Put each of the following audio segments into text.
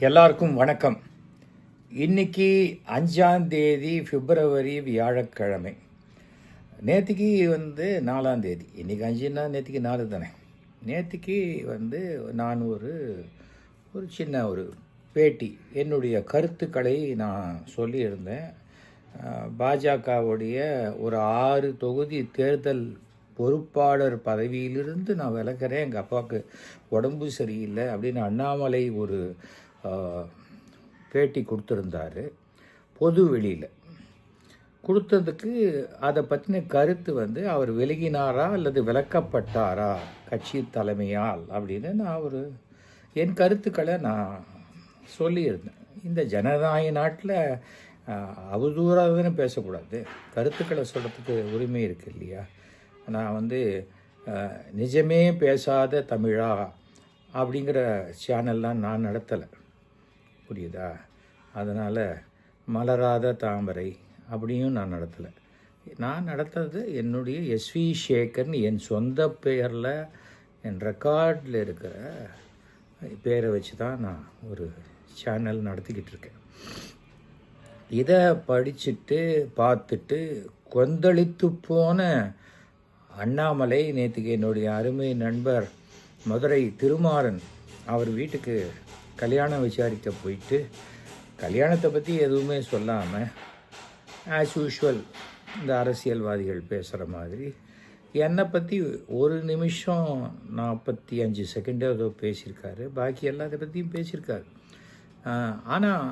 எல்லாருக்கும் வணக்கம். இன்னைக்கு அஞ்சாந்தேதி பிப்ரவரி வியாழக்கிழமை. நேற்றுக்கு வந்து நாலாந்தேதி இன்றைக்கி அஞ்சுன்னா நேற்றுக்கு நாலு தானே? நேற்றுக்கு வந்து நான் ஒரு ஒரு சின்ன ஒரு பேட்டி என்னுடைய கருத்துக்களை நான் சொல்லியிருந்தேன். பாஜகவுடைய ஒரு ஆறு தொகுதி தேர்தல் பொறுப்பாளர் பதவியிலிருந்து நான் விலகிறேன். எங்கள் அப்பாவுக்கு உடம்பு சரியில்லை அப்படின்னு அண்ணாமலை ஒரு பேட்டி கொடுத்துருந்தாரு பொது வெளியில். கொடுத்ததுக்கு அதை பற்றின கருத்து வந்து அவர் விலகினாரா அல்லது விலக்கப்பட்டாரா கட்சி தலைமையால் அப்படின்னு நான் ஒரு என் கருத்துக்களை நான் சொல்லியிருந்தேன். இந்த ஜனநாயக நாட்டில் அவதூறாகன்னு பேசக்கூடாது. கருத்துக்களை சொல்கிறதுக்கு உரிமை இருக்கு இல்லையா? நான் வந்து நிஜமே பேசாத தமிழா அப்படிங்கிற சேனல்லாம் நான் நடத்தலை. புரியுதா? அதனால் மலராத தாமரை அப்படியும் நான் நடத்தலை. நான் நடத்துறது என்னுடைய எஸ்வி சேகர்னு என் சொந்த பெயரில் என் ரெக்கார்டில் இருக்கிற பேரை வச்சு தான் நான் ஒரு சேனல் நடத்திக்கிட்டு இருக்கேன். இதை படிச்சுட்டு பார்த்துட்டு கொந்தளித்து போன அண்ணாமலை நேற்றுக்கு என்னுடைய அருமை நண்பர் மதுரை திருமாறன் அவர் வீட்டுக்கு கல்யாணம் விசாரிக்க போயிட்டு கல்யாணத்தை பற்றி எதுவுமே சொல்லாமல் ஆஸ் யூஷுவல் இந்த அரசியல்வாதிகள் பேசுகிற மாதிரி என்னை பற்றி ஒரு நிமிஷம் நாற்பத்தி அஞ்சு செகண்டோ ஏதோ பேசியிருக்காரு. பாக்கி எல்லாத்த பற்றியும் பேசியிருக்காரு. ஆனால்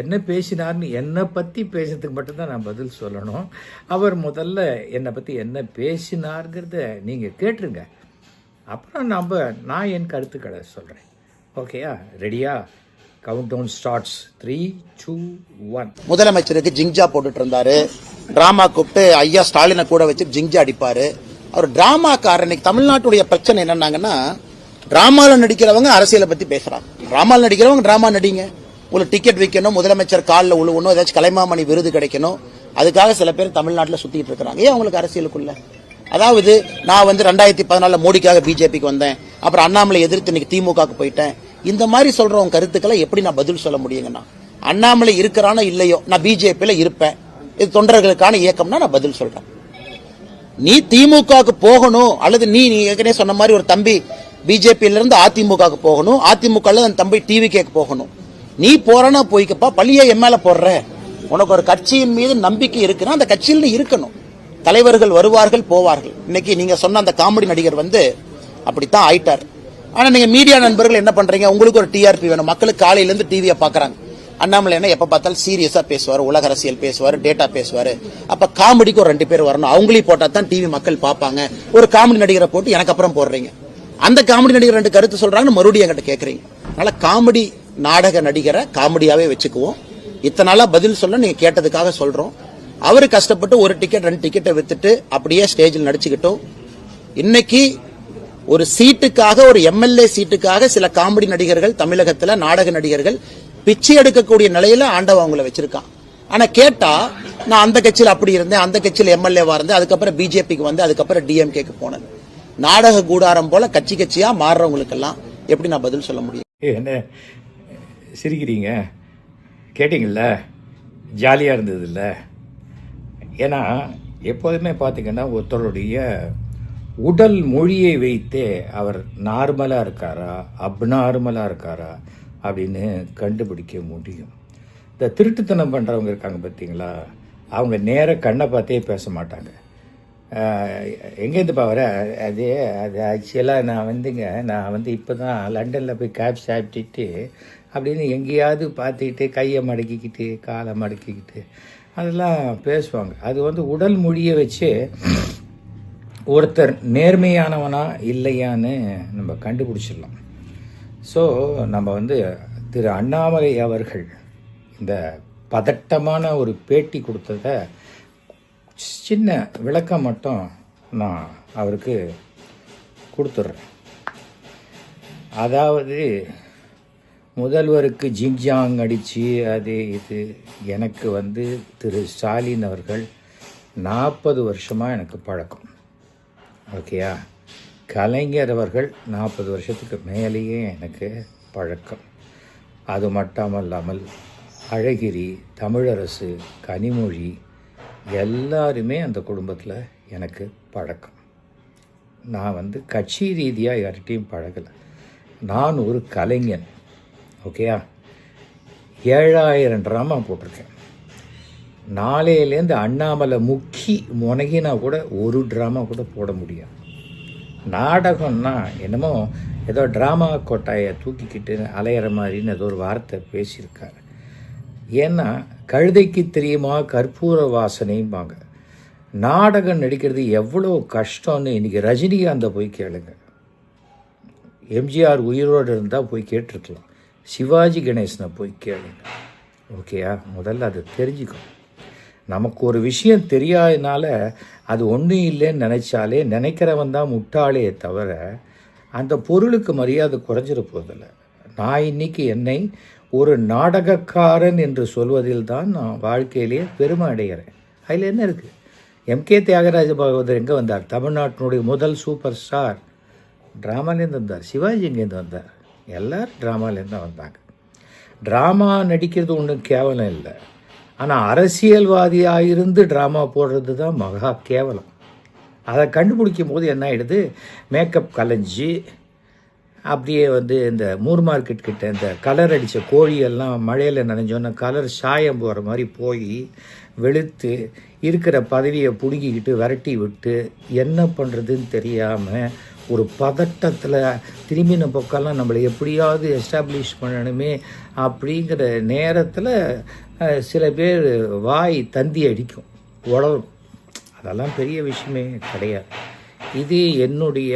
என்ன பேசினார்னு என்னை பற்றி பேசுறதுக்கு மட்டும்தான் நான் பதில் சொல்லணும். அவர் முதல்ல என்னை பற்றி என்ன பேசினார்ங்கிறத நீங்கள் கேட்டுருங்க. அப்புறம் நம்ம நான் என் கருத்துக்களை சொல்கிறேன் ஓகேயா ரெடியா countdown starts three two one முதலமைச்சருக்கு ஜிங்ஜா போட்டுட்டு இருந்தாரு. டிராமா கூப்பிட்டு ஐயா ஸ்டாலினை கூட வச்சு ஜிங்ஜா அடிப்பாரு. அவர் டிராமாக்காரர் இன்னைக்கு தமிழ்நாட்டுடைய பிரச்சனை என்னன்னாங்கன்னா டிராமாவில் நடிக்கிறவங்க அரசியலை பத்தி பேசுறாங்க. டிராமாவில் நடிக்கிறவங்க டிராமா நடிங்க. உங்களுக்கு டிக்கெட் விற்கணும் முதலமைச்சர் காலில் உழுவணும் ஏதாச்சும் கலைமாமணி விருது கிடைக்கணும். அதுக்காக சில பேர் தமிழ்நாட்டில் சுத்திட்டு இருக்கிறாங்க. ஏன் அவங்களுக்கு அரசியலுக்குள்ள? அதாவது நான் வந்து ரெண்டாயிரத்தி பதினாலில் மோடிக்காக பிஜேபிக்கு வந்தேன். அப்புறம் அண்ணாமலை எதிர்த்து இன்னைக்கு திமுகவுக்கு போயிட்டேன். இந்த மாதிரி சொல்றவங்க கருத்துக்களை எப்படி நான் பதில் சொல்ல முடியுங்கண்ணா அண்ணாமலை இருக்கிறானோ இல்லையோ நான் பிஜேபியில இருப்பேன். இது தொண்டர்களுக்கான இயக்கம்னா நான் பதில் சொல்றேன். நீ திமுகவுக்கு போகணும் அல்லது நீ நீ ஏற்கனவே சொன்ன மாதிரி ஒரு தம்பி பிஜேபியில இருந்து அதிமுகவுக்கு போகணும் அதிமுக அந்த தம்பி டிவி கேக்கு போகணும். நீ போறனா போய்க்கப்பா பள்ளியை என் மேல போடுற. உனக்கு ஒரு கட்சியின் மீது நம்பிக்கை இருக்குன்னா அந்த கட்சியில் நீ இருக்கணும். தலைவர்கள் வருவார்கள் போவார்கள். இன்னைக்கு நீங்க சொன்ன அந்த காமெடி நடிகர் வந்து அப்படித்தான் ஆயிட்டார். ஆனால் நீங்கள் மீடியா நண்பர்கள் என்ன பண்ணுறீங்க உங்களுக்கு ஒரு டிஆர்பி வேணும். மக்களுக்கு காலையிலேருந்து டிவியை பார்க்குறாங்க அண்ணாமலை என்ன எப்போ பார்த்தாலும் சீரியஸாக பேசுவார் உலக அரசியல் பேசுவார் டேட்டா பேசுவார். அப்போ காமெடிக்கு ஒரு ரெண்டு பேர் வரணும். அவங்களையும் போட்டால் தான் டிவி மக்கள் பார்ப்பாங்க. ஒரு காமெடி நடிகரை போட்டு எனக்கு அப்புறம் போடுறீங்க. அந்த காமெடி நடிகர் ரெண்டு கருத்து சொல்கிறாங்கன்னு மறுபடியும் என்கிட்ட கேட்குறீங்க அதனால் காமெடி நாடக நடிகரை காமெடியாகவே வச்சுக்குவோம். இத்தனை நாளாக பதில் சொல்ல நீங்கள் கேட்டதுக்காக சொல்கிறோம் அவர் கஷ்டப்பட்டு ஒரு டிக்கெட் ரெண்டு டிக்கெட்டை வித்துட்டு அப்படியே ஸ்டேஜில் நடிச்சுக்கிட்டோம். இன்னைக்கு ஒரு சீட்டுக்காக ஒரு எம்எல்ஏ சீட்டுக்காக சில காமெடி நடிகர்கள் தமிழகத்துல நாடக நடிகர்கள் பிச்சை எடுக்கக்கூடிய நிலையில ஆண்டவன் அவங்கள வச்சிருக்கான். ஆனா கேட்டா நான் அந்த கட்சியில் அப்படி இருந்தேன் அந்த கட்சியில் எம்எல்ஏவா இருந்தேன் அதுக்கப்புறம் பிஜேபிக்கு வந்து அதுக்கப்புறம் டிஎம்கேக்கு போனேன். நாடக கூடாரம் போல கட்சி கட்சியா மாறுறவங்களுக்கெல்லாம் எப்படி நான் பதில் சொல்ல முடியும்? என்ன சிரிக்கிறீங்க? கேட்டிங்கல்ல? ஜாலியாக இருந்ததுல்ல ஏன்னா எப்போதுமே பார்த்தீங்கன்னா ஒருத்தருடைய உடல் மொழியை வைத்தே அவர் நார்மலாக இருக்காரா அப்நார்மலாக இருக்காரா அப்படின்னு கண்டுபிடிக்க முடியும். இந்த திருட்டுத்தனம் பண்ணுறவங்க இருக்காங்க பார்த்தீங்களா அவங்க நேர கண்ணை பார்த்தே பேச மாட்டாங்க. எங்கேருந்து எங்கேருந்துப்பா வர? அது அது ஆக்சுவலாக நான் வந்துங்க நான் வந்து இப்போ தான் லண்டனில் போய் கேப் சாப்பிட்டுட்டு அப்படின்னு எங்கேயாவது பார்த்துக்கிட்டு கையை மடக்கிக்கிட்டு காலை மடக்கிக்கிட்டு அதெல்லாம் பேசுவாங்க. அது வந்து உடல் மொழியை வச்சு ஒருத்தர் நேர்மையானவனா இல்லையான்னு நம்ம கண்டுபிடிச்சிடலாம். ஸோ நம்ம வந்து திரு அண்ணாமலை அவர்கள் இந்த பதட்டமான ஒரு பேட்டி கொடுத்தத சின்ன விளக்கம் மட்டும் நான் அவருக்கு கொடுத்துட்றேன். அதாவது முதல்வருக்கு ஜிங்ஜாங் அடித்து அது இது எனக்கு வந்து திரு ஸ்டாலின் அவர்கள் நாற்பது வருஷமாக எனக்கு பழக்கம். ஓகேயா? கலைஞர் அவர்கள் நாற்பது வருஷத்துக்கு மேலேயே எனக்கு பழக்கம். அது மட்டுமல்லாமல் அழகிரி தமிழரசு கனிமொழி எல்லாருமே அந்த குடும்பத்தில் எனக்கு பழக்கம். நான் வந்து கட்சி ரீதியாக யார்கிட்டையும் பழகலை. நான் ஒரு கலைஞன். ஓகேயா? ஏழாயிரம் ட்ராமா போட்டிருக்கேன். நாளையிலேருந்து அண்ணாமலை முக்கி முனகினா கூட ஒரு ட்ராமா கூட போட முடியாது. நாடகம்னா என்னமோ ஏதோ ட்ராமா கொட்டாயை தூக்கிக்கிட்டு அலையிற மாதிரின்னு ஏதோ ஒரு வார்த்தை பேசியிருக்காரு. ஏன்னா கழுதைக்கு தெரியுமா கற்பூர வாசனைம்பாங்க. நாடகம் நடிக்கிறது எவ்வளோ கஷ்டம்னு இன்றைக்கி ரஜினிகாந்தை போய் கேளுங்க. எம்ஜிஆர் உயிரோடு இருந்தால் போய் கேட்டிருக்கலாம். சிவாஜி கணேசனை போய் கேளுங்க. ஓகேயா? முதல்ல அதை தெரிஞ்சுக்கணும். நமக்கு ஒரு விஷயம் தெரியாதனால அது ஒன்றும் இல்லைன்னு நினைச்சாலே நினைக்கிறவன் தான் முட்டாளே தவிர அந்த பொருளுக்கு மரியாதை குறைஞ்சிட போதில்லை. நான் இன்னைக்கு என்னை ஒரு நாடகக்காரன் என்று சொல்வதில் தான் நான் வாழ்க்கையிலேயே பெருமை அடைகிறேன். அதில் என்ன இருக்குது எம்கே தியாகராஜ பாகவதர் எங்கே வந்தார்? தமிழ்நாட்டினுடைய முதல் சூப்பர் ஸ்டார். ட்ராமாலேருந்து வந்தார். சிவாஜி எங்கேருந்து வந்தார்? எல்லோரும் ட்ராமாலேருந்து தான் வந்தாங்க. ட்ராமா நடிக்கிறது ஒன்றும் கேவலம் இல்லை. ஆனால் அரசியல்வாதியாக இருந்து ட்ராமா போடுறது தான் மகா கேவலம். அதை கண்டுபிடிக்கும் போது என்ன ஆகிடுது மேக்கப் கலைஞ்சி அப்படியே வந்து இந்த மூர் மார்க்கெட் கிட்ட இந்த கலர் அடித்த கோழியெல்லாம் மழையில் நனைஞ்சோன்னா கலர் சாயம் போகிற மாதிரி போய் வெளுத்து இருக்கிற பதவியை பிடுங்கிக்கிட்டு விரட்டி விட்டு என்ன பண்ணுறதுன்னு தெரியாமல் ஒரு பதட்டத்தில் திரும்பின பக்கம்லாம் நம்மளை எப்படியாவது எஸ்டாப்ளிஷ் பண்ணணுமே அப்படிங்கிற நேரத்தில் சில பேர் வாய் தந்தி அடிக்கும் உழவும் அதெல்லாம் பெரிய விஷயமே கிடையாது. இது என்னுடைய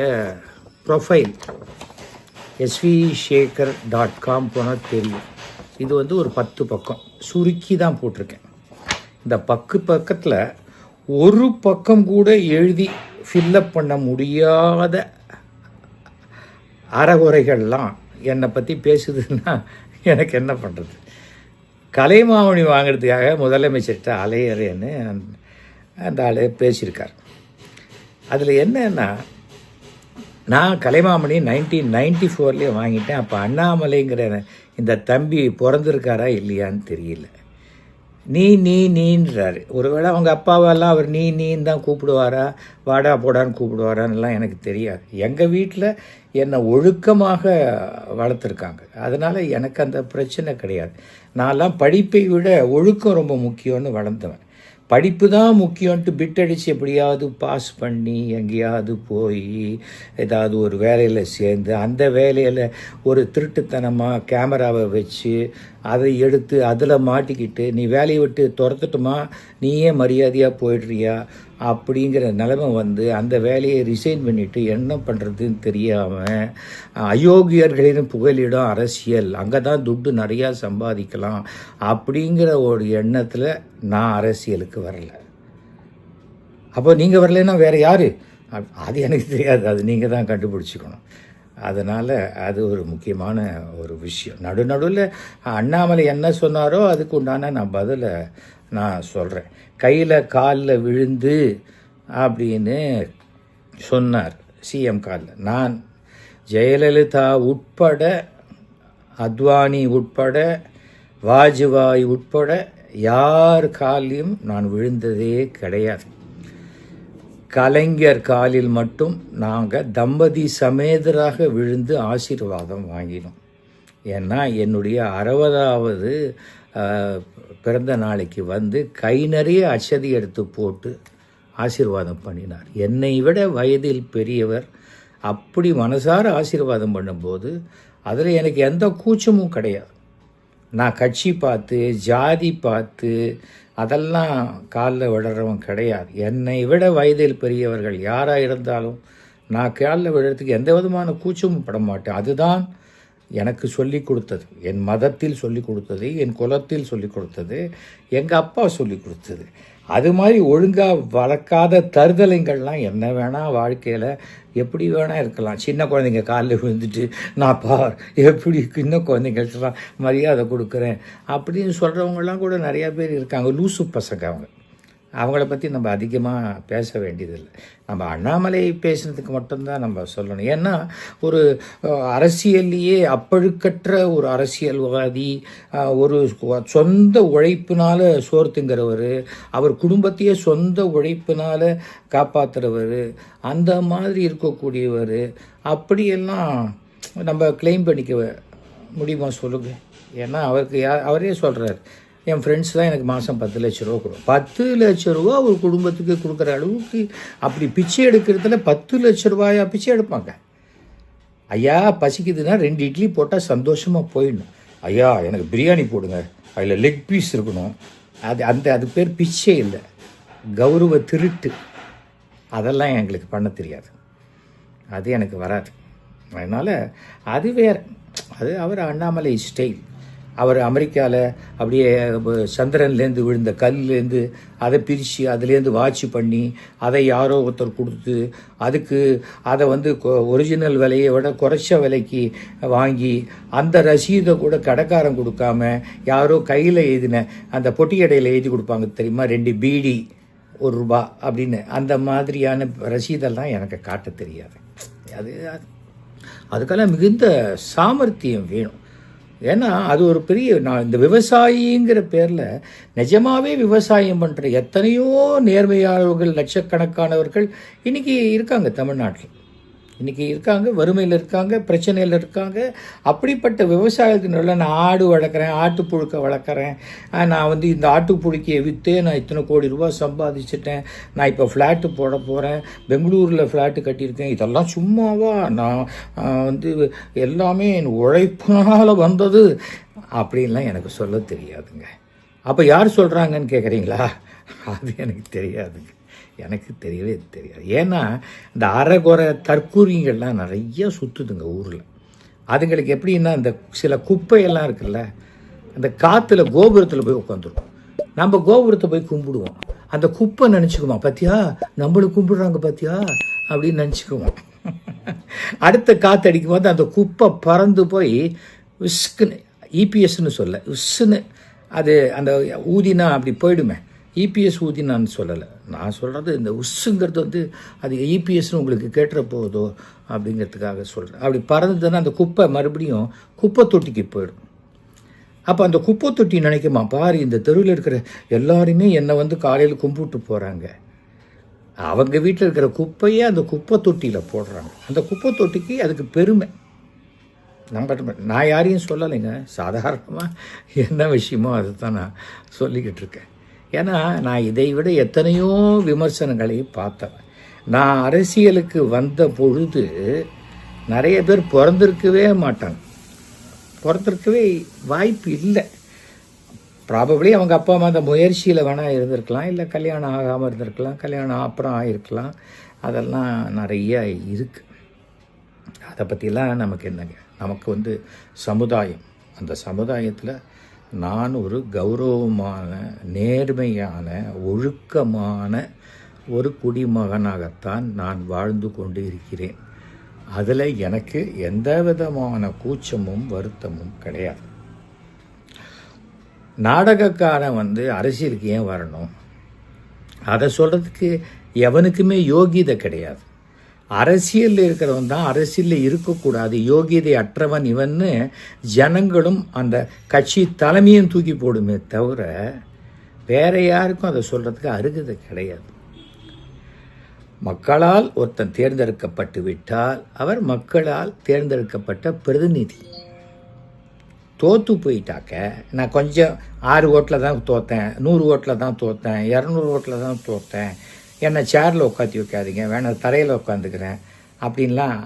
profile S V Sekhar dot com போனால் தெரியும். இது வந்து ஒரு பத்து பக்கம். சுருக்கி தான் போட்டிருக்கேன். இந்த பக்கு பக்கத்தில் ஒரு பக்கம் கூட எழுதி ஃபில்லப் பண்ண முடியாத அறகுறைகள்லாம் என்னை பற்றி பேசுதுன்னா எனக்கு என்ன பண்ணுறது கலைமாமணி வாங்கிறதுக்காக முதலமைச்சர்கிட்ட அலையறேன்னு அந்த- அந்த ஆள் பேசியிருக்கார். அதில் என்னன்னா நான் கலைமாமணி நைன்டீன் நைன்டி ஃபோர்லேயே வாங்கிட்டேன். அப்போ அண்ணாமலைங்கிற இந்த தம்பி பிறந்திருக்காரா இல்லையான்னு தெரியல. நீ நீ நீன்றாரு. ஒருவேளை அவங்க அப்பாவெல்லாம் அவர் நீ நீன்னு தான் கூப்பிடுவாரா? வாடா போடான்னு கூப்பிடுவாரான்னுலாம் எனக்கு தெரியாது. எங்கள் வீட்டில் என்னை ஒழுக்கமாக வளர்த்துருக்காங்க. அதனால் எனக்கு அந்த பிரச்சனை கிடையாது. நான்லாம் படிப்பை விட ஒழுக்கம் ரொம்ப முக்கியம்னு வளர்ந்தவன். படிப்பு தான் முக்கியம்ன்ட்டு பிட் அடித்து எப்படியாவது பாஸ் பண்ணி எங்கேயாவது போய் ஏதாவது ஒரு வேலையில் சேர்ந்து அந்த வேலையில் ஒரு திருட்டுத்தனமாக கேமராவை வச்சு அதை எடுத்து அதில் மாட்டிக்கிட்டு நீ வேலையை விட்டு துரத்துட்டுமா? நீயே மரியாதையாக போயிடுறியா? அப்படிங்கிற நிலைமை வந்து அந்த வேலையை ரிசைன் பண்ணிவிட்டு என்ன பண்ணுறதுன்னு தெரியாமல் அயோக்கியர்களின் புகலிடம் அரசியல் அங்கே தான் துட்டு நிறையா சம்பாதிக்கலாம் அப்படிங்கிற ஒரு எண்ணத்தில் நான் அரசியலுக்கு வரல. அப்போ நீங்கள் வரலைன்னா வேறு யார்? அது எனக்கு தெரியாது. அது நீங்கள் தான் கண்டுபிடிச்சிக்கணும். அதனால் அது ஒரு முக்கியமான ஒரு விஷயம். நடு நடுவில் அண்ணாமலை என்ன சொன்னாரோ அதுக்கு உண்டான நான் பதிலை நான் சொல்கிறேன் கையில் காலில் விழுந்து அப்படின்னு சொன்னார் சிஎம் காலில். நான் ஜெயலலிதா உட்பட அத்வானி உட்பட வாஜ்பாய் உட்பட யார் காலையும் நான் விழுந்ததே கிடையாது. கலைஞர் காலில் மட்டும் நாங்கள் தம்பதி சமேதராக விழுந்து ஆசீர்வாதம் வாங்கினோம். ஏன்னா என்னுடைய அறுபதாவது பிறந்த நாளைக்கு வந்து கை நிறைய அச்சதி எடுத்து போட்டு ஆசீர்வாதம் பண்ணினார். என்னை விட வயதில் பெரியவர் அப்படி மனசார ஆசீர்வாதம் பண்ணும்போது அதில் எனக்கு எந்த கூச்சமும் கிடையாது. நான் கட்சி பார்த்து ஜாதி பார்த்து அதெல்லாம் காலில் விழுறவன் கிடையாது. என்னை விட வயதில் பெரியவர்கள் யாராக இருந்தாலும் நான் காலில் விழுறதுக்கு எந்த விதமான கூச்சமும் பட மாட்டேன். அதுதான் எனக்கு சொல்லி கொடுத்தது. என் மதத்தில் சொல்லி கொடுத்தது என் குலத்தில் சொல்லி கொடுத்தது எங்கள் அப்பா சொல்லி கொடுத்தது. அது மாதிரி ஒழுங்காக வளர்க்காத தருதலைங்கள்லாம் என்ன வேணால் வாழ்க்கையில் எப்படி வேணால் இருக்கலாம். சின்ன குழந்தைங்க காலில் விழுந்துட்டு நான் பார் எப்படி சின்ன குழந்தைங்களுக்கெல்லாம் மரியாதை கொடுக்குறேன்? அப்படின்னு சொல்கிறவங்கலாம் கூட நிறையா பேர் இருக்காங்க லூசு பசங்க அவங்க. அவங்கள பற்றி நம்ம அதிகமாக பேச வேண்டியதில்லை. நம்ம அண்ணாமலை பேசுனதுக்கு மட்டும்தான் நம்ம சொல்லணும். ஏன்னா ஒரு அரசியல்லையே அப்பழுக்கற்ற ஒரு அரசியல்வாதி ஒரு சொந்த உழைப்பினால் சோறு திங்கிறவர் அவர் குடும்பத்தையே சொந்த உழைப்பினால் காப்பாற்றுறவர் அந்த மாதிரி இருக்கக்கூடியவர் அப்படியெல்லாம் நம்ம கிளைம் பண்ணிக்க முடியுமா சொல்லுங்க? ஏன்னா அவருக்கு யா அவரே சொல்கிறார் என் ஃப்ரெண்ட்ஸ் தான் எனக்கு மாதம் பத்து லட்ச ரூபா கொடுக்கும். பத்து லட்ச ரூபா ஒரு குடும்பத்துக்கு கொடுக்குற அளவுக்கு அப்படி பிச்சை எடுக்கிறதுல பத்து லட்ச ரூபாயா பிச்சை எடுப்பாங்க. ஐயா பசிக்குதுன்னா ரெண்டு இட்லி போட்டால் சந்தோஷமாக போயிடணும். ஐயா எனக்கு பிரியாணி போடுங்க. அதில் லெக் பீஸ் இருக்கணும். அது அந்த அது பேர் பிச்சை இல்லை. கௌரவ திருட்டு. அதெல்லாம் எங்களுக்கு பண்ண தெரியாது. அது எனக்கு வராது. அதனால் அது வேற. அது அவர் அண்ணாமலை ஸ்டைல் அவர் அமெரிக்காவில் அப்படியே சந்திரன்லேருந்து விழுந்த கல்லுலேருந்து அதை பிரித்து அதுலேருந்து வாட்ச் பண்ணி அதை யாரோ ஒருத்தர் கொடுத்து அதுக்கு அதை வந்து ஒரிஜினல் விலையை விட குறைச்ச விலைக்கு வாங்கி அந்த ரசீதை கூட கடைக்காரன் கொடுக்காம யாரோ கையில் எழுதின அந்த பொட்டியடையில் எழுதி கொடுப்பாங்க தெரியுமா? ரெண்டு பீடி ஒரு ரூபா அப்படின்னு. அந்த மாதிரியான ரசீதெல்லாம் எனக்கு காட்ட தெரியாது. அது- அதுக்கெல்லாம் மிகுந்த சாமர்த்தியம் வேணும். ஏன்னா அது ஒரு பெரிய நான் இந்த விவசாயிங்கிற பேரில் நிஜமாகவே விவசாயம் பண்ணுற எத்தனையோ நேர்மையாளர்கள் லட்சக்கணக்கானவர்கள் இன்றைக்கி இருக்காங்க தமிழ்நாட்டில். இன்றைக்கி இருக்காங்க வறுமையில் இருக்காங்க பிரச்சனையில் இருக்காங்க. அப்படிப்பட்ட விவசாயத்துக்கு நான் ஆடு வளர்க்குறேன் ஆட்டுப்புழுக்கை வளர்க்குறேன். நான் வந்து இந்த ஆட்டுப்புழுக்கையை விற்றே நான் இத்தனை கோடி ரூபாய் சம்பாதிச்சிட்டேன். நான் இப்போ ஃப்ளாட்டு போட போகிறேன் பெங்களூரில் ஃப்ளாட்டு கட்டியிருக்கேன். இதெல்லாம் சும்மாவா? நான் வந்து எல்லாமே என் உழைப்பினால் வந்தது அப்படின்லாம் எனக்கு சொல்ல தெரியாதுங்க. அப்போ யார் சொல்கிறாங்கன்னு கேட்குறீங்களா அது எனக்கு தெரியாதுங்க. எனக்கு தெரியவே தெரியாது. ஏன்னா இந்த அரைகுறை தற்கூரிங்கள்லாம் நிறைய சுற்றுதுங்க ஊரில். அதுங்களுக்கு எப்படின்னா இந்த சில குப்பையெல்லாம் இருக்குல்ல அந்த காற்றுல கோபுரத்தில் போய் உட்காந்துரும் நம்ம கோபுரத்தை போய் கும்பிடுவோம். அந்த குப்பை நினச்சிக்குமா பார்த்தியா நம்மளும் கும்பிடுறாங்க பார்த்தியா அப்படின்னு நினச்சிக்குவோம். அடுத்த காற்று அடிக்கும் போது அந்த குப்பை பறந்து போய் விஸ்குன்னு இபிஎஸ்ன்னு சொல்ல விஸ்ன்னு அது அந்த ஊதினா அப்படி போயிடுமே. இபிஎஸ் நான் சொல்லலை. நான் சொல்கிறது இந்த உஸ்ஸுங்கிறது வந்து அது இபிஎஸ்னு உங்களுக்கு கேட்டுற போதோ அப்படிங்கிறதுக்காக சொல்கிறேன் அப்படி பறந்ததுன்னா அந்த குப்பை மறுபடியும் குப்பை தொட்டிக்கு போயிடும். அப்போ அந்த குப்பை தொட்டி நினைக்குமா? பாரு இந்த தெருவில் இருக்கிற எல்லாருமே என்னை வந்து காலையில் கும்பிட்டு போகிறாங்க அவங்க வீட்டில் இருக்கிற குப்பையே அந்த குப்பை தொட்டியில் போடுறாங்க. அந்த குப்பை தொட்டிக்கு அதுக்கு பெருமை. நம்ம நான் யாரையும் சொல்லலைங்க. சாதாரணமாக என்ன விஷயமோ அதை தான் நான் சொல்லிக்கிட்டு இருக்கேன். ஏன்னா நான் இதை விட எத்தனையோ விமர்சனங்களை பார்த்தேன் நான் அரசியலுக்கு வந்த பொழுது நிறைய பேர் பிறந்திருக்கவே மாட்டாங்க. பிறந்திருக்கவே வாய்ப்பு இல்லை. ப்ராபப்ளி அவங்க அப்பா அம்மா அந்த முயற்சியில் வேணால் இருந்திருக்கலாம். இல்லை கல்யாணம் ஆகாமல் இருந்திருக்கலாம். கல்யாணம் அப்புறம் ஆகிருக்கலாம் அதெல்லாம் நிறைய இருக்குது அதை பற்றிலாம் நமக்கு என்னங்க? நமக்கு வந்து சமுதாயம். அந்த சமுதாயத்தில் நான் ஒரு கௌரவமான நேர்மையான ஒழுக்கமான ஒரு குடிமகனாகத்தான் நான் வாழ்ந்து கொண்டு இருக்கிறேன். அதில் எனக்கு எந்த விதமான கூச்சமும் வருத்தமும் கிடையாது. நாடகக்காரன் வந்து அரசியலுக்கு ஏன் வரணும்? அதை சொல்கிறதுக்கு எவனுக்குமே யோகிதை கிடையாது. அரசியலில் இருக்கிறவன் தான் அரசியலில் இருக்கக்கூடாது. யோகியதை அற்றவன் இவன்னு ஜனங்களும் அந்த கட்சி தலைமையும் தூக்கி போடுமே தவிர வேற யாருக்கும் அதை சொல்கிறதுக்கு அருகதை கிடையாது. மக்களால் ஒருத்தன் தேர்ந்தெடுக்கப்பட்டு விட்டால் அவர் மக்களால் தேர்ந்தெடுக்கப்பட்ட பிரதிநிதி. தோத்து போயிட்டாக்க நான் கொஞ்சம் ஆறு ஓட்டில் தான் தோத்தேன் நூறு ஓட்டில் தான் தோத்தேன் இரநூறு ஓட்டில் தான் தோத்தேன் என்னை சேரில் உட்காத்தி வைக்காதீங்க வேணாம் தரையில் உட்காந்துக்கிறேன். அப்படின்லாம்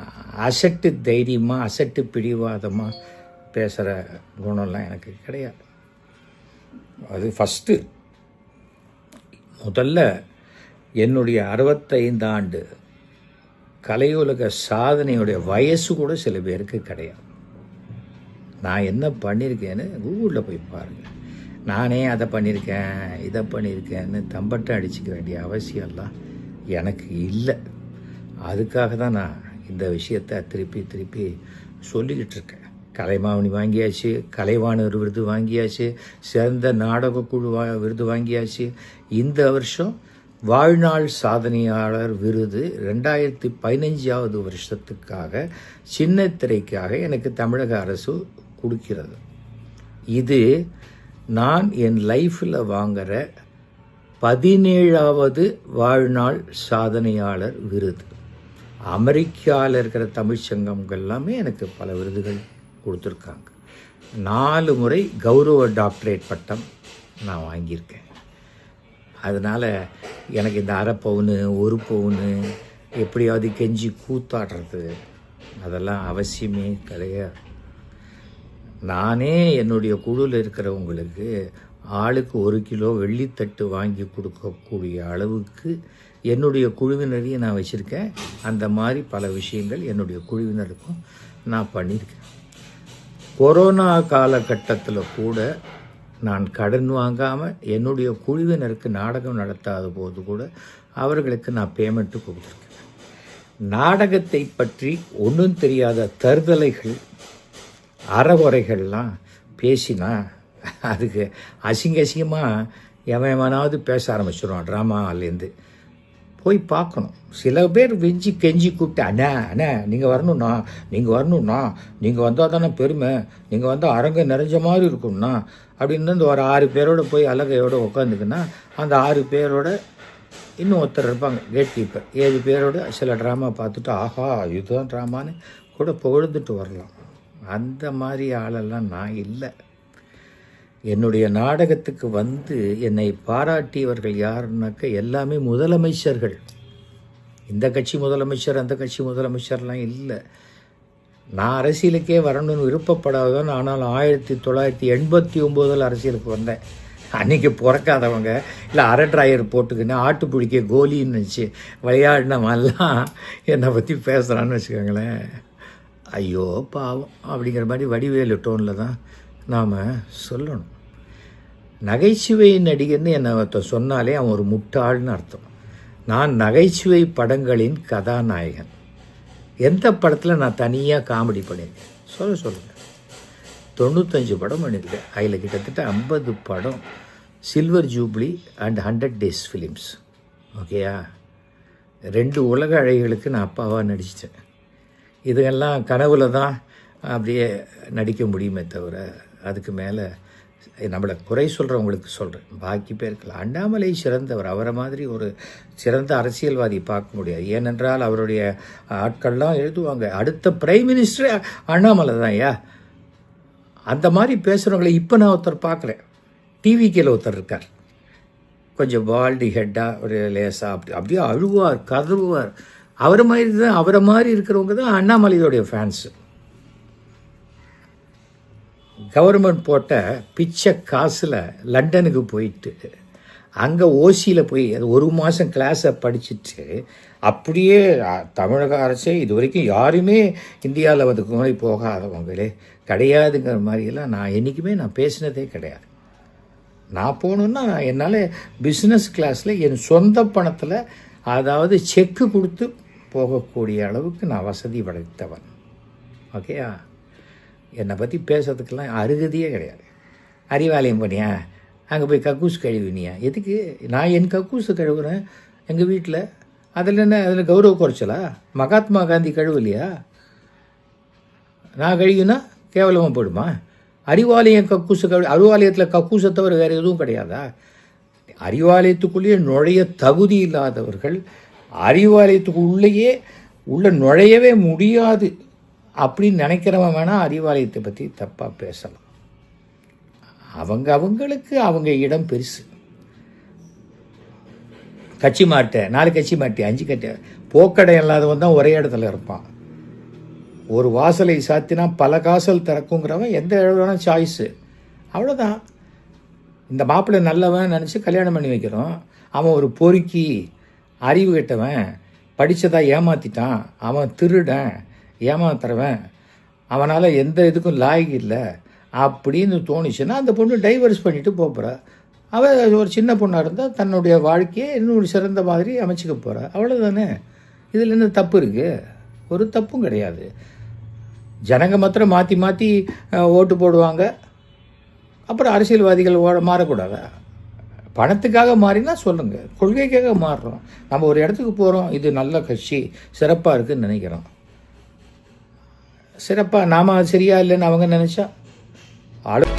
அசட்டு தைரியமாக அசட்டு பிடிவாதமாக பேசுகிற குணம்லாம் எனக்கு கிடையாது. அது ஃபஸ்ட்டு முதல்ல என்னுடைய அறுபத்தைந்து ஆண்டு கலையுலக சாதனையுடைய வயசு கூட சில பேருக்கு கிடையாது. நான் என்ன பண்ணியிருக்கேன்னு கூகுளில் போய் பாருங்கள் நானே அதை பண்ணியிருக்கேன் இதை பண்ணியிருக்கேன்னு தம்பட்டம் அடிச்சுக்க வேண்டிய அவசியம்லாம் எனக்கு இல்லை. அதுக்காக தான் நான் இந்த விஷயத்த திருப்பி திருப்பி சொல்லிக்கிட்டு இருக்கேன். கலைமாமணி வாங்கியாச்சு கலைவாணர் விருது வாங்கியாச்சு சிறந்த நாடக குழு வா விருது வாங்கியாச்சு. இந்த வருஷம் வாழ்நாள் சாதனையாளர் விருது ரெண்டாயிரத்தி பதினஞ்சாவது வருஷத்துக்காக சின்ன திரைக்காக எனக்கு தமிழக அரசு கொடுக்கிறது. இது நான் என் லைஃப்பில் வாங்குகிற பதினேழாவது வாழ்நாள் சாதனையாளர் விருது. அமெரிக்காவில் இருக்கிற தமிழ்ச்சங்கங்கள் எல்லாமே எனக்கு பல விருதுகள் கொடுத்துருக்காங்க. நாலு முறை கௌரவ டாக்டரேட் பட்டம் நான் வாங்கியிருக்கேன். அதனால் எனக்கு இந்த அரை பவுனு ஒரு பவுனு எப்படியாவது கெஞ்சி கூத்தாடுறது அதெல்லாம் அவசியமே கிடையாது. நானே என்னுடைய குழுவில் இருக்கிறவங்களுக்கு ஆளுக்கு ஒரு கிலோ வெள்ளித்தட்டு வாங்கி கொடுக்கக்கூடிய அளவுக்கு என்னுடைய குழுவினரையும் நான் வச்சுருக்கேன். அந்த மாதிரி பல விஷயங்கள் என்னுடைய குழுவினருக்கும் நான் பண்ணியிருக்கேன். கொரோனா காலகட்டத்தில் கூட நான் கடன் வாங்காமல் என்னுடைய குழுவினருக்கு நாடகம் நடத்தாத போது கூட அவர்களுக்கு நான் பேமெண்ட்டு கொடுத்துருக்கேன். நாடகத்தை பற்றி ஒன்றும் தெரியாத தருதலைகள் அறகுறைகள்லாம் பேசினா அதுக்கு அசிங்க அசிங்கமாக எவன் எவனாவது பேச ஆரம்பிச்சிடுவான் ட்ராமாலேருந்து போய் பார்க்கணும். சில பேர் வெஞ்சி கெஞ்சி கூப்பிட்டு அண்ணா அண்ணா நீங்கள் வரணும்ண்ணா நீங்கள் வரணும்ண்ணா நீங்கள் வந்தால் தானே பெருமை நீங்கள் வந்தால் அரங்க நிறைஞ்ச மாதிரி இருக்கும்ண்ணா அப்படின்னு இந்த ஒரு ஆறு பேரோட போய் அலகையோடு உட்காந்துக்குன்னா அந்த ஆறு பேரோட இன்னும் ஒருத்தர் இருப்பாங்க கேட் கீப்பர் ஏழு பேரோட சில ட்ராமா பார்த்துட்டு ஆஹா இதுதான் ட்ராமான்னு கூட புகழ்ந்துட்டு வரலாம். அந்த மாதிரி ஆளெல்லாம் நான் இல்லை. என்னுடைய நாடகத்துக்கு வந்து என்னை பாராட்டியவர்கள் யாருன்னாக்க எல்லாமே முதலமைச்சர்கள். இந்த கட்சி முதலமைச்சர் அந்த கட்சி முதலமைச்சர்லாம் இல்லை. நான் அரசியலுக்கே வரணும்னு விருப்பப்படாதான் ஆனால் ஆயிரத்தி தொள்ளாயிரத்தி எண்பத்தி ஒம்போதில் அரசியலுக்கு வந்தேன். அன்றைக்கி பிறக்காதவங்க இல்லை அரட்ராயர் போட்டுக்கின்னு ஆட்டு பிடிக்க கோலின்னு வச்சு விளையாடினவெல்லாம் என்னை பற்றி பேசுகிறான்னு வச்சுக்கோங்களேன். ஐயோ பாவம் அப்படிங்கிற மாதிரி வடிவேலு டோனில் தான் நாம் சொல்லணும். நகைச்சுவை நடிகர்னு என்னை ஒருத்தன் சொன்னாலே அவன் ஒரு முட்டாள்னு அர்த்தம். நான் நகைச்சுவை படங்களின் கதாநாயகன். எந்த படத்தில் நான் தனியாக காமெடி பண்ணியிருக்கேன் சொல்ல சொல்லுங்கள் தொண்ணூத்தஞ்சு படம் பண்ணியிருக்கேன் அதில் கிட்டத்தட்ட ஐம்பது படம். Silver jubilee and hundred days films ஓகேயா ரெண்டு உலக அழகிகளுக்கு நான் அப்பாவாக நடிச்சிட்டேன். இதுகெல்லாம் கனவுல தான் அப்படியே நடிக்க முடியுமே தவிர அதுக்கு மேலே நம்மளை குறை சொல்கிறவங்களுக்கு சொல்கிறேன் பாக்கி பேருக்கு அண்ணாமலை சிறந்தவர். அவரை மாதிரி ஒரு சிறந்த அரசியல்வாதி பார்க்க முடியாது. ஏனென்றால் அவருடைய ஆட்கள்லாம் எழுதுவாங்க அடுத்த பிரைம் மினிஸ்டரே அண்ணாமலை தான் ஐயா. அந்த மாதிரி பேசுகிறவங்களை இப்போ நான் ஒருத்தர் பார்க்குறேன். டிவிக்கில் ஒருத்தர் இருக்கார். கொஞ்சம் பால்டி ஹெட்டாக ஒரு லேசாக அப்படி அப்படியே அழுவார் கதறுவார். அவரை மாதிரி தான் அவரை மாதிரி இருக்கிறவங்க தான் அண்ணாமலையோடைய ஃபேன்ஸு கவர்மெண்ட் போட்ட பிச்சை காசில் லண்டனுக்கு போயிட்டு அங்கே ஓசியில் போய் அது ஒரு மாதம் கிளாஸை படிச்சுட்டு அப்படியே தமிழக அரசே இது வரைக்கும் யாருமே இந்தியாவில் வந்து முன்னாடி போகாதவங்களே கிடையாதுங்கிற மாதிரியெல்லாம் நான் என்றைக்குமே நான் பேசினதே கிடையாது. நான் போகணுன்னா என்னால் பிஸ்னஸ் கிளாஸில் என் சொந்த பணத்தில் அதாவது செக்கு கொடுத்து போகக்கூடிய அளவுக்கு நான் வசதி படைத்தவன். ஓகேயா என்னை பற்றி பேசுறதுக்கெல்லாம் அருகதையே கிடையாது. அறிவாலயம் பண்ணியா அங்கே போய் கக்கூஸ் கழுவினியா? எதுக்கு? நான் என் கக்கூஸை கழுவுறேன். எங்கள் வீட்டில் அதில் என்ன? அதில் கௌரவ குறைச்சலா? மகாத்மா காந்தி கழுவலையா? நான் கழுவினா கேவலமாக போயிடுமா? அறிவாலயம் கக்கூசு கழு அறிவாலயத்தில் கக்கூசை தவிர வேறு எதுவும் கிடையாதா? அறிவாலயத்துக்குள்ளேயே நுழைய தகுதி இல்லாதவர்கள் அறிவாலயத்துக்கு உள்ளேயே உள்ள நுழையவே முடியாது அப்படின்னு நினைக்கிறவன் வேணால் அறிவாலயத்தை பற்றி தப்பாக பேசலாம். அவங்க அவங்களுக்கு அவங்க இடம் பெருசு. கட்சி மாட்டை நாலு கட்சி மாட்டை அஞ்சு கட்டி போக்கடை இல்லாதவன் தான் ஒரே இடத்துல இருப்பான். ஒரு வாசலை சாத்தினா பல காசல் திறக்குங்கிறவன் எந்த இடம்னா சாய்ஸு அவ்வளோதான் இந்த மாப்பிள்ளை நல்லவன் நினச்சி கல்யாணம் பண்ணி வைக்கிறோம். அவன் ஒரு பொறுக்கி அறிவு கெட்டவன் படித்ததா ஏமாத்திட்டான் அவன் திருடன் ஏமாத்துறவன். அவனால் எந்த இதுக்கும் லாய்க்கு இல்லை. அப்படின்னு தோணுச்சுன்னா அந்த பொண்ணு டைவர்ஸ் பண்ணிட்டு போகிறா அவள் ஒரு சின்ன பொண்ணாக இருந்தால் தன்னுடைய வாழ்க்கையை இன்னும் ஒரு சிறந்த மாதிரி அமைச்சிக்க போகிறா அவ்வளோதானே இதில் என்ன தப்பு இருக்குது ஒரு தப்பும் கிடையாது. ஜனங்க மாத்திரம் மாற்றி மாற்றி ஓட்டு போடுவாங்க. அப்புறம் அரசியல்வாதிகள் ஓட மாறக்கூடாதா? பணத்துக்காக மாறினா சொல்லுங்க. கொள்கைக்காக மாறுறோம். நம்ம ஒரு இடத்துக்கு போகிறோம் இது நல்ல கட்சி. சிறப்பாக இருக்குன்னு நினைக்கிறோம். சிறப்பாக நாம சரியா இல்லைன்னு அவங்க நினச்சா? ஆளு